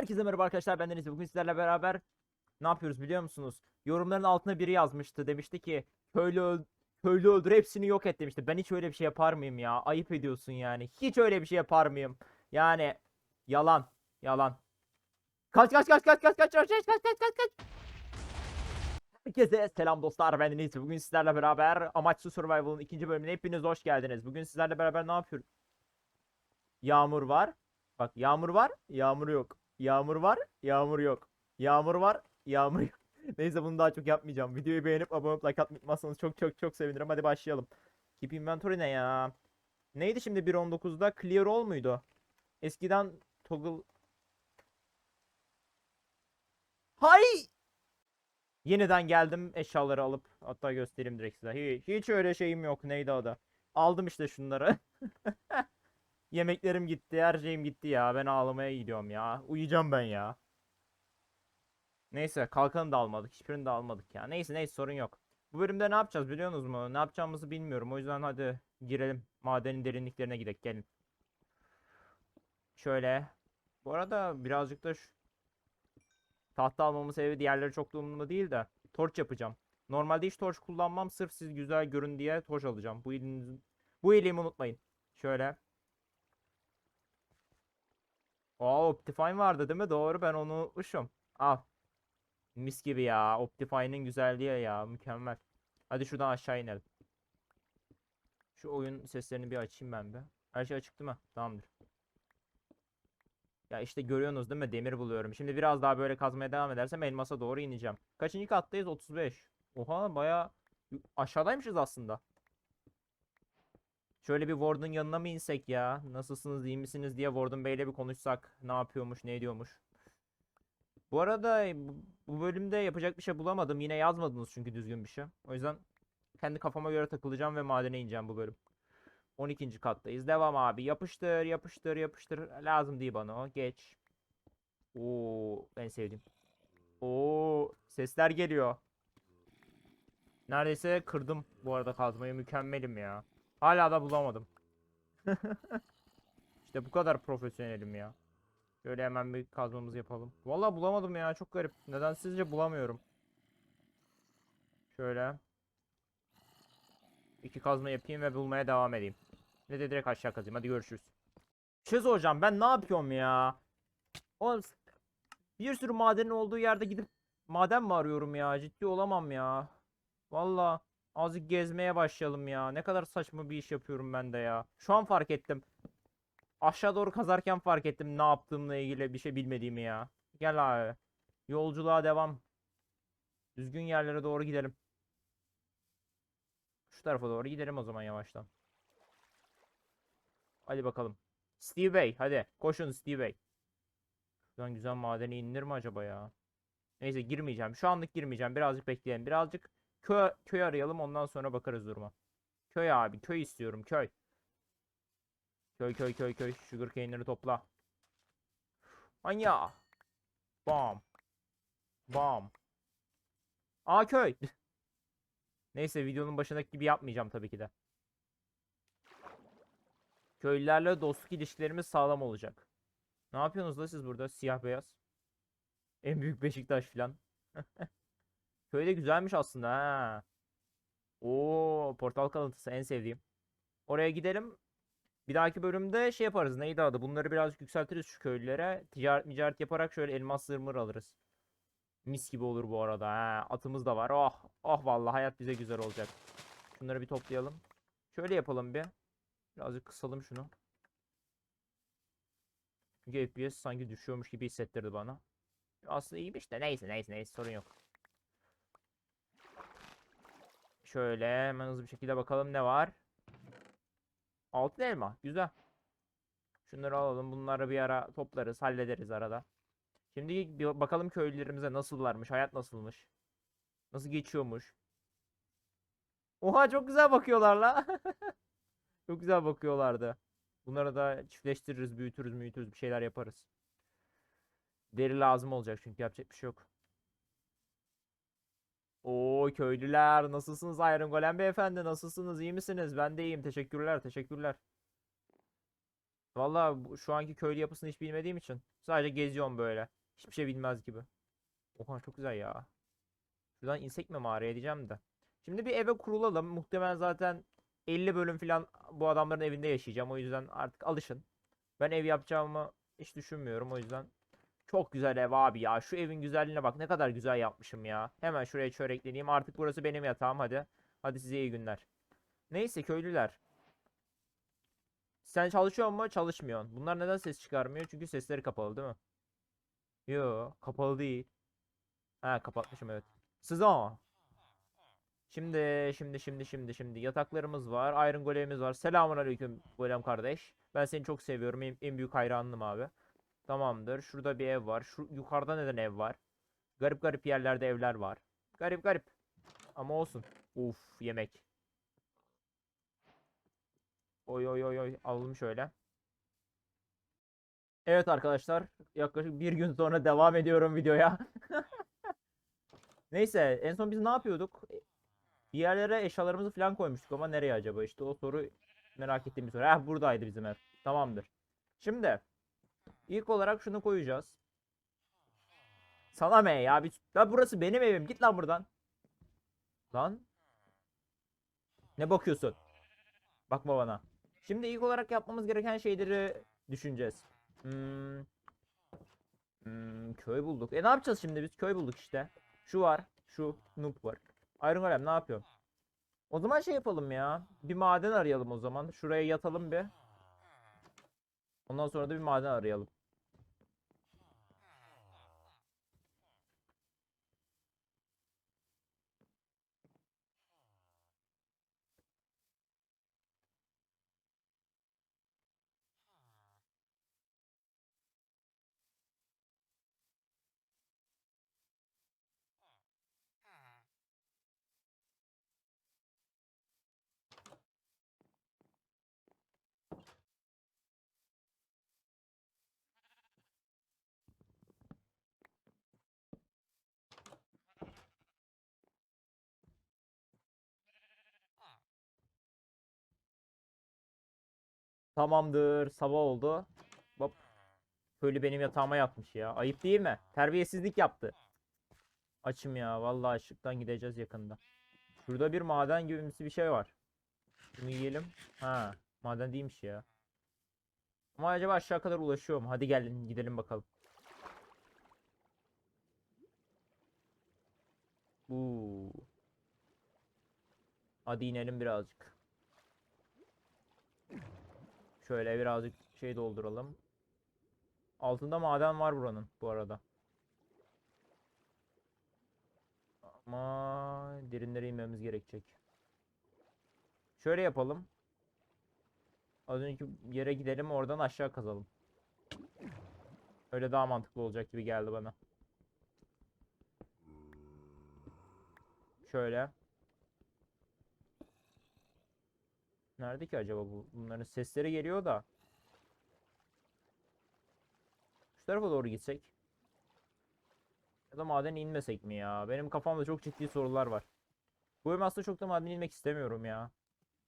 Herkese merhaba arkadaşlar ben Deniz. Bugün sizlerle beraber ne yapıyoruz biliyor musunuz? Yorumların altına biri yazmıştı. Demişti ki köylü, öl- köylü öldür hepsini yok et demişti. Ben hiç öyle bir şey yapar mıyım ya? Ayıp ediyorsun yani. Hiç öyle bir şey yapar mıyım? Yani yalan. Yalan. Kaç kaç kaç kaç kaç kaç kaç kaç kaç kaç kaç kaç. Herkese selam dostlar ben Deniz. Bugün sizlerle beraber Amaçlı Survival'ın ikinci bölümüne hepiniz hoş geldiniz. Bugün sizlerle beraber ne yapıyoruz? Yağmur var. Bak yağmur var, yağmur yok. Yağmur var, yağmur yok. Yağmur var, yağmur yok. Neyse bunu daha çok yapmayacağım. Videoyu beğenip abone olup like atmayı çok çok çok sevinirim. Hadi başlayalım. Keep inventory ne ya? Neydi şimdi 1.19'da? Clear all muydu? Eskiden toggle... Hay! Yeniden geldim eşyaları alıp hatta göstereyim direkt size. Hiç, hiç öyle şeyim yok. Neydi adı? Aldım işte şunları. Yemeklerim gitti, her şeyim gitti ya. Ben ağlamaya gidiyorum ya. Uyuyacağım ben ya. Neyse, kalkanı da almadık. Hiçbirini de almadık ya. Neyse neyse sorun yok. Bu bölümde ne yapacağız biliyorsunuz mu? Ne yapacağımızı bilmiyorum. O yüzden hadi girelim. Madenin derinliklerine gidelim. Gelin. Şöyle. Bu arada birazcık da şu... Tahta almamın sebebi diğerleri çok da umurumda değil de. Torç yapacağım. Normalde hiç torç kullanmam. Sırf siz güzel görün diye torç alacağım. Bu elinizi... Bu iyiliğimi unutmayın. Şöyle. Aa Optifine vardı değil mi? Doğru ben onu unutmuşum. Al. Mis gibi ya. Optifine'in güzelliği ya. Mükemmel. Hadi şuradan aşağı inelim. Şu oyun seslerini bir açayım ben bir. Her şey açık değil mi? Tamamdır. Ya işte görüyorsunuz değil mi? Demir buluyorum. Şimdi biraz daha böyle kazmaya devam edersem elmasa doğru ineceğim. Kaçıncı kattayız? 35. Oha baya aşağıdaymışız aslında. Şöyle bir Warden yanına mı insek ya? Nasılsınız, iyi misiniz diye Warden Bey'le bir konuşsak. Ne yapıyormuş, ne ediyormuş. Bu arada e, bu- bölümde yapacak bir şey bulamadım. Yine yazmadınız çünkü düzgün bir şey. O yüzden kendi kafama göre takılacağım ve madene ineceğim bu bölüm. 12. kattayız. Devam abi. Yapıştır, yapıştır, yapıştır. Lazım değil bana o. Geç. Oo, en sevdiğim. Oo, sesler geliyor. Neredeyse kırdım bu arada kazmayı. Mükemmelim ya. Hala da bulamadım. İşte bu kadar profesyonelim ya. Şöyle hemen bir kazmamızı yapalım. Vallahi bulamadım ya çok garip. Neden sizce bulamıyorum. Şöyle. İki kazma yapayım ve bulmaya devam edeyim. Ne de direkt aşağı kazayım. Hadi görüşürüz. Bir şey soracağım ben ne yapıyorum ya? Oğlum bir sürü madenin olduğu yerde gidip maden mi arıyorum ya? Ciddi olamam ya. Vallahi. Azıcık gezmeye başlayalım ya. Ne kadar saçma bir iş yapıyorum ben de ya. Şu an fark ettim. Aşağı doğru kazarken fark ettim ne yaptığımla ilgili bir şey bilmediğimi ya. Gel abi. Yolculuğa devam. Düzgün yerlere doğru gidelim. Şu tarafa doğru gidelim o zaman yavaştan. Hadi bakalım. Steve Bey hadi. Koşun Steve Bey. Şuradan güzel madeni inilir mi acaba ya? Neyse girmeyeceğim. Şu anlık girmeyeceğim. Birazcık bekleyelim. Birazcık köy, köy arayalım ondan sonra bakarız duruma. Köy abi köy istiyorum köy. Köy köy köy köy sugarcane'leri topla. Anya. Bam. Bam. Aa köy. Neyse videonun başındaki gibi yapmayacağım tabii ki de. Köylülerle dostluk ilişkilerimiz sağlam olacak. Ne yapıyorsunuz da siz burada siyah beyaz? En büyük Beşiktaş filan. Köyde güzelmiş aslında ha. Oo, portal kalıntısı en sevdiğim. Oraya gidelim. Bir dahaki bölümde şey yaparız. Neydi adı? Bunları birazcık yükseltiriz şu köylülere. Ticaret ticaret yaparak şöyle elmas zırmır alırız. Mis gibi olur bu arada. Ha, atımız da var. Oh, oh vallahi hayat bize güzel olacak. Şunları bir toplayalım. Şöyle yapalım bir. Birazcık kısalım şunu. Çünkü FPS sanki düşüyormuş gibi hissettirdi bana. Aslında iyiymiş de neyse neyse neyse sorun yok. Şöyle hemen hızlı bir şekilde bakalım ne var. Altın elma. Güzel. Şunları alalım. Bunları bir ara toplarız. Hallederiz arada. Şimdi bir bakalım köylülerimize nasıllarmış. Hayat nasılmış. Nasıl geçiyormuş. Oha çok güzel bakıyorlar la. çok güzel bakıyorlardı. Bunları da çiftleştiririz, büyütürüz, büyütürüz bir şeyler yaparız. Deri lazım olacak çünkü yapacak bir şey yok. Köylüler nasılsınız Iron Golem beyefendi nasılsınız iyi misiniz? Ben de iyiyim teşekkürler teşekkürler. Vallahi bu- şu anki köylü yapısını hiç bilmediğim için sadece geziyorum böyle. Hiçbir şey bilmez gibi. Oha çok güzel ya. Şuradan insek mi mağaraya diyeceğim de. Şimdi bir eve kurulalım. Muhtemelen zaten 50 bölüm falan bu adamların evinde yaşayacağım. O yüzden artık alışın. Ben ev yapacağımı hiç düşünmüyorum. O yüzden çok güzel ev abi ya. Şu evin güzelliğine bak. Ne kadar güzel yapmışım ya. Hemen şuraya çörekleneyim. Artık burası benim yatağım. Hadi. Hadi size iyi günler. Neyse köylüler. Sen çalışıyor mu? Çalışmıyorsun. Bunlar neden ses çıkarmıyor? Çünkü sesleri kapalı değil mi? Yo, kapalı değil. Ha, kapatmışım evet. Sızan. Şimdi, şimdi, şimdi, şimdi, şimdi yataklarımız var. Iron Golem'imiz var. Selamun aleyküm Golem kardeş. Ben seni çok seviyorum. En, en büyük hayranım abi. Tamamdır. Şurada bir ev var. Şu yukarıda neden ev var? Garip garip yerlerde evler var. Garip garip. Ama olsun. Uf, yemek. Oy oy oy oy alalım şöyle. Evet arkadaşlar yaklaşık bir gün sonra devam ediyorum videoya. Neyse en son biz ne yapıyorduk? Bir yerlere eşyalarımızı falan koymuştuk ama nereye acaba? İşte o soru merak ettiğim bir soru. Heh buradaydı bizim ev. Tamamdır. Şimdi ilk olarak şunu koyacağız. Sana me ya? Bir... Ya burası benim evim. Git lan buradan. Lan. Ne bakıyorsun? Bakma bana. Şimdi ilk olarak yapmamız gereken şeyleri düşüneceğiz. Hmm. Hmm, köy bulduk. E ne yapacağız şimdi biz? Köy bulduk işte. Şu var. Şu noob var. Iron Golem ne yapıyor? O zaman şey yapalım ya. Bir maden arayalım o zaman. Şuraya yatalım bir. Ondan sonra da bir maden arayalım. Tamamdır. Sabah oldu. Hop. Köylü benim yatağıma yatmış ya. Ayıp değil mi? Terbiyesizlik yaptı. Açım ya. Vallahi ışıktan gideceğiz yakında. Şurada bir maden gibi bir şey var. Bunu yiyelim. Ha, maden değilmiş ya. Ama acaba aşağı kadar ulaşıyor mu? Hadi gelin gidelim bakalım. Uuu. Hadi inelim birazcık. Şöyle birazcık şey dolduralım. Altında maden var buranın bu arada. Ama derinlere inmemiz gerekecek. Şöyle yapalım. Az önceki yere gidelim oradan aşağı kazalım. Öyle daha mantıklı olacak gibi geldi bana. Şöyle. Nerede ki acaba bu? Bunların sesleri geliyor da. Şu tarafa doğru gitsek. Ya da maden inmesek mi ya? Benim kafamda çok ciddi sorular var. Bu bölüm aslında çok da maden inmek istemiyorum ya.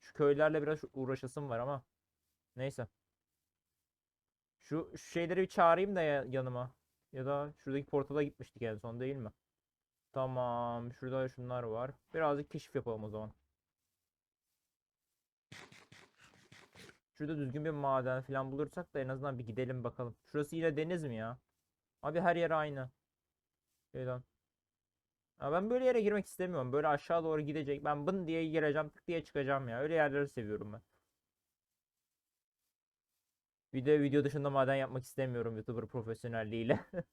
Şu köylerle biraz uğraşasım var ama. Neyse. Şu, şu şeyleri bir çağırayım da ya- yanıma. Ya da şuradaki portala gitmiştik en son değil mi? Tamam. Şurada şunlar var. Birazcık keşif yapalım o zaman. Şurada düzgün bir maden falan bulursak da en azından bir gidelim bakalım. Şurası yine deniz mi ya? Abi her yer aynı. Şeyden. Ya ben böyle yere girmek istemiyorum. Böyle aşağı doğru gidecek. Ben bın diye gireceğim, tık diye çıkacağım ya. Öyle yerleri seviyorum ben. Bir de video dışında maden yapmak istemiyorum YouTuber profesyonelliğiyle.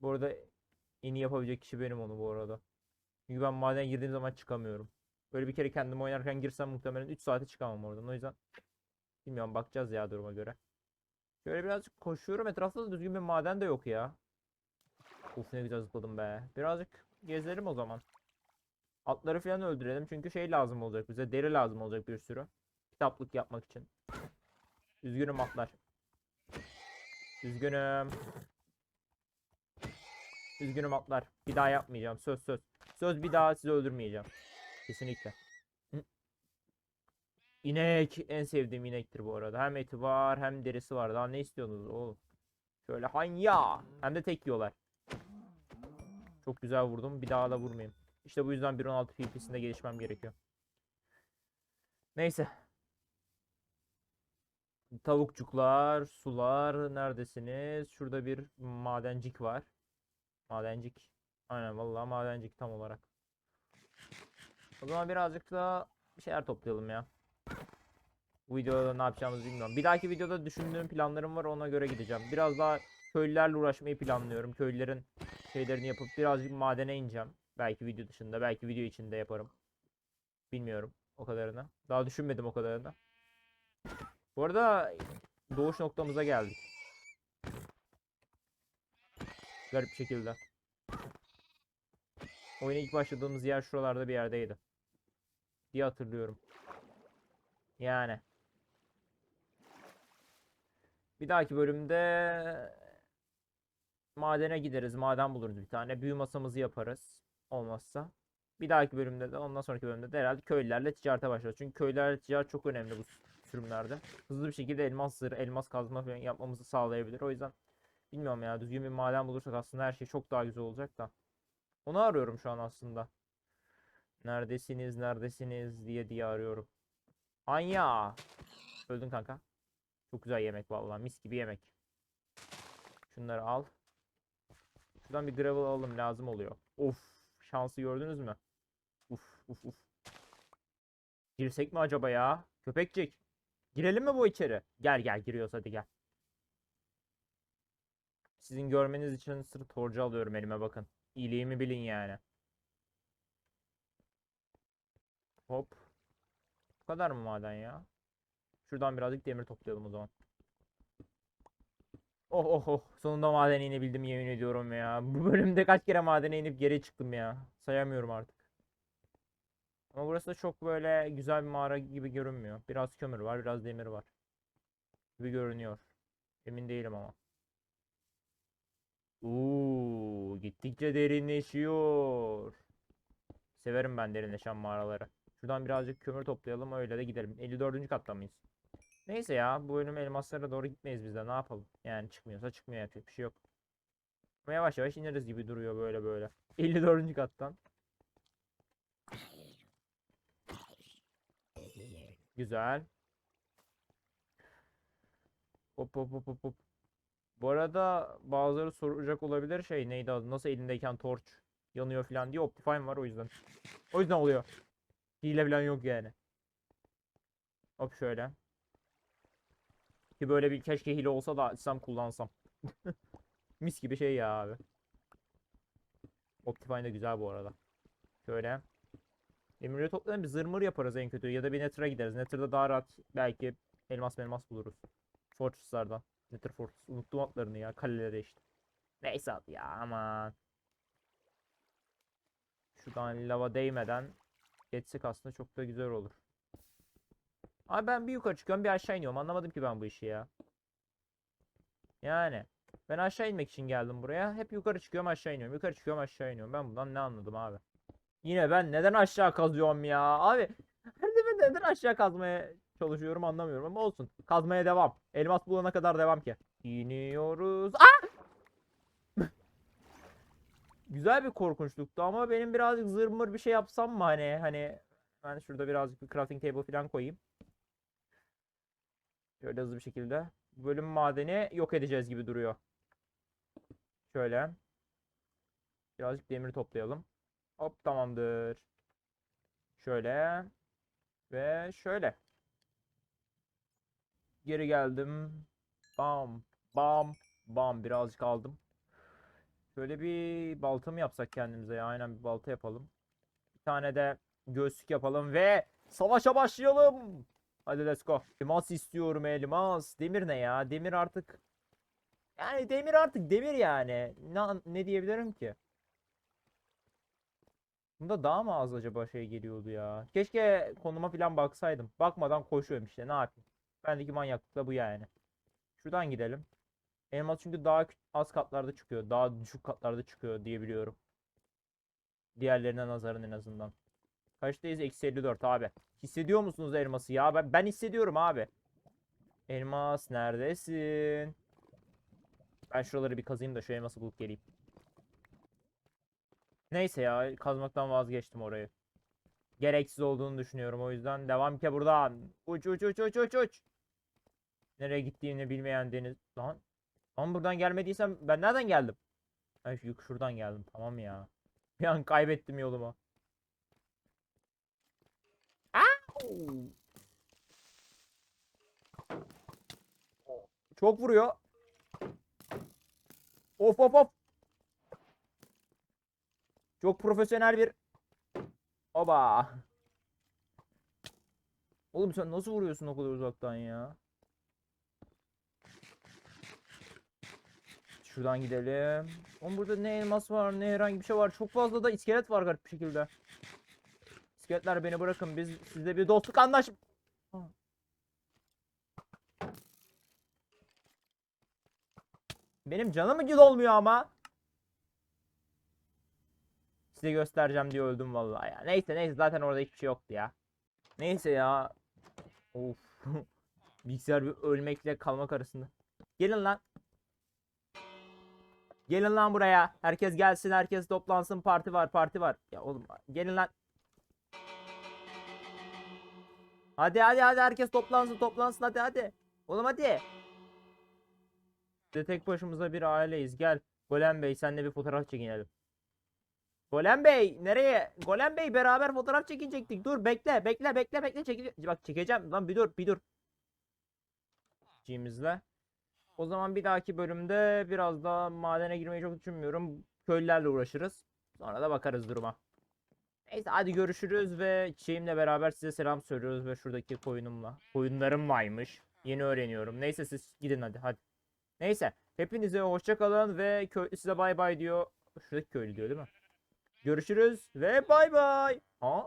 Bu arada en iyi yapabilecek kişi benim onu bu arada. Çünkü ben maden girdiğim zaman çıkamıyorum. Böyle bir kere kendim oynarken girsem muhtemelen 3 saate çıkamam oradan. O yüzden bilmiyorum bakacağız ya duruma göre. Şöyle birazcık koşuyorum. Etrafta da düzgün bir maden de yok ya. Uf ne güzel zıpladım be. Birazcık gezelim o zaman. Atları falan öldürelim. Çünkü şey lazım olacak bize. Deri lazım olacak bir sürü. Kitaplık yapmak için. Üzgünüm atlar. Üzgünüm. Üzgünüm atlar. Bir daha yapmayacağım. Söz söz. Söz bir daha sizi öldürmeyeceğim. Kesinlikle. İnek en sevdiğim inektir bu arada. Hem eti var hem derisi var. Daha ne istiyorsunuz oğlum? Şöyle hanya. Hem de tek yiyorlar. Çok güzel vurdum. Bir daha da vurmayayım. İşte bu yüzden 1.16 PvP'sinde gelişmem gerekiyor. Neyse. Tavukçuklar, sular neredesiniz? Şurada bir madencik var. Madencik. Aynen vallahi madencik tam olarak. O zaman birazcık da bir şeyler toplayalım ya. Bu videoda ne yapacağımızı bilmiyorum. Bir dahaki videoda düşündüğüm planlarım var ona göre gideceğim. Biraz daha köylülerle uğraşmayı planlıyorum. Köylülerin şeylerini yapıp birazcık madene ineceğim. Belki video dışında, belki video içinde yaparım. Bilmiyorum o kadarını. Daha düşünmedim o kadarını. Bu arada doğuş noktamıza geldik. Garip şekilde. Oyuna ilk başladığımız yer şuralarda bir yerdeydi. Diye hatırlıyorum. Yani. Bir dahaki bölümde madene gideriz. Maden buluruz bir tane. Büyü masamızı yaparız. Olmazsa. Bir dahaki bölümde de ondan sonraki bölümde de herhalde köylülerle ticarete başlarız. Çünkü köylülerle ticaret çok önemli bu sürümlerde. Hızlı bir şekilde elmas zırh, elmas kazma falan yapmamızı sağlayabilir. O yüzden bilmiyorum ya düzgün bir maden bulursak aslında her şey çok daha güzel olacak da. Onu arıyorum şu an aslında. Neredesiniz, neredesiniz diye diye arıyorum. Anya. Öldün kanka. Çok güzel yemek vallahi mis gibi yemek. Şunları al. Şuradan bir gravel alalım lazım oluyor. Of şansı gördünüz mü? Uf uf uf. Girsek mi acaba ya? Köpekçik. Girelim mi bu içeri? Gel gel giriyoruz hadi gel. Sizin görmeniz için sırf torcu alıyorum elime bakın. İyiliğimi bilin yani. Hop. Bu kadar mı maden ya? Şuradan birazcık demir toplayalım o zaman. Oh oh oh. Sonunda madene inebildim yemin ediyorum ya. Bu bölümde kaç kere madene inip geri çıktım ya. Sayamıyorum artık. Ama burası da çok böyle güzel bir mağara gibi görünmüyor. Biraz kömür var, biraz demir var. Gibi görünüyor. Emin değilim ama. Uuu, gittikçe derinleşiyor. Severim ben derinleşen mağaraları. Şuradan birazcık kömür toplayalım öyle de gidelim. 54. katta mıyız? Neyse ya bu bölüm elmaslara doğru gitmeyiz biz de ne yapalım. Yani çıkmıyorsa çıkmıyor yapacak bir şey yok. Ama yavaş yavaş ineriz gibi duruyor böyle böyle. 54. kattan. Güzel. Hop hop hop hop. Bu arada bazıları soracak olabilir şey neydi adı nasıl elindeyken torç yanıyor falan diye Optifine var o yüzden. O yüzden oluyor. Hile falan yok yani. Hop şöyle. Ki böyle bir keşke hile olsa da açsam kullansam. Mis gibi şey ya abi. Optifine de güzel bu arada. Şöyle. Demirleri toplayalım bir zırmır yaparız en kötü. Ya da bir Nether'a gideriz. Nether'da daha rahat belki elmas elmas buluruz. Fortress'lardan. Nether Fortress. Unuttum adlarını ya. Kaleleri işte. Neyse abi ya aman. Şuradan lava değmeden geçsek aslında çok da güzel olur. Abi ben bir yukarı çıkıyorum bir aşağı iniyorum. Anlamadım ki ben bu işi ya. Yani. Ben aşağı inmek için geldim buraya. Hep yukarı çıkıyorum aşağı iniyorum. Yukarı çıkıyorum aşağı iniyorum. Ben bundan ne anladım abi? Yine ben neden aşağı kazıyorum ya? Abi her seferinde neden aşağı kazmaya çalışıyorum anlamıyorum ama olsun. Kazmaya devam. Elmas bulana kadar devam ki. İniyoruz. Aa! Güzel bir korkunçluktu ama benim birazcık zırmır bir şey yapsam mı hani hani ben şurada birazcık bir crafting table falan koyayım. Şöyle hızlı bir şekilde. Bölüm madeni yok edeceğiz gibi duruyor. Şöyle. Birazcık demir toplayalım. Hop tamamdır. Şöyle. Ve şöyle. Geri geldim. Bam. Bam. Bam. Birazcık aldım. Şöyle bir balta mı yapsak kendimize ya? Aynen bir balta yapalım. Bir tane de göğüslük yapalım ve savaşa başlayalım. Hadi let's go. Elmas istiyorum elmas. Demir ne ya? Demir artık yani demir artık demir yani. Ne, ne diyebilirim ki? Bunda daha mı az acaba şey geliyordu ya? Keşke konuma falan baksaydım. Bakmadan koşuyorum işte ne yapayım. Bendeki manyaklık da bu yani. Şuradan gidelim. Elmas çünkü daha az katlarda çıkıyor. Daha düşük katlarda çıkıyor diye biliyorum. Diğerlerine nazaran en azından. Kaçtayız? Eksi 54 abi. Hissediyor musunuz elması ya? Ben, ben hissediyorum abi. Elmas neredesin? Ben şuraları bir kazayım da şu elması bulup geleyim. Neyse ya kazmaktan vazgeçtim orayı. Gereksiz olduğunu düşünüyorum o yüzden devam ki buradan. Uç uç uç uç uç uç. Nereye gittiğini bilmeyen deniz. Lan. Lan buradan gelmediysem ben nereden geldim? Ay şuradan geldim tamam ya. Bir an kaybettim yolumu. Çok vuruyor. Of of of. Çok profesyonel bir Oba. Oğlum sen nasıl vuruyorsun o kadar uzaktan ya? Şuradan gidelim. Oğlum burada ne elmas var ne herhangi bir şey var. Çok fazla da iskelet var garip bir şekilde. İskeletler beni bırakın. Biz sizle bir dostluk anlaş... Benim canım mı olmuyor ama? Size göstereceğim diye öldüm vallahi ya. Neyse neyse zaten orada hiçbir şey yoktu ya. Neyse ya. Of. Bilgisayar bir ölmekle kalmak arasında. Gelin lan. Gelin lan buraya. Herkes gelsin, herkes toplansın. Parti var, parti var. Ya oğlum gelin lan. Hadi hadi hadi herkes toplansın, toplansın hadi hadi. Oğlum hadi. De tek başımıza bir aileyiz. Gel. Golem Bey senle bir fotoğraf çekinelim. Golem Bey nereye? Golem Bey beraber fotoğraf çekinecektik. Dur bekle bekle bekle bekle çekeceğim. Bak çekeceğim. Lan bir dur bir dur. Cimizle. O zaman bir dahaki bölümde biraz daha madene girmeyi çok düşünmüyorum. Köylülerle uğraşırız. Sonra da bakarız duruma. Neyse hadi görüşürüz ve çiçeğimle beraber size selam söylüyoruz ve şuradaki koyunumla. Koyunlarım varmış. Yeni öğreniyorum. Neyse siz gidin hadi hadi. Neyse hepinize hoşça kalın ve köylü size bay bay diyor. Şuradaki köylü diyor değil mi? Görüşürüz ve bay bay. Ha?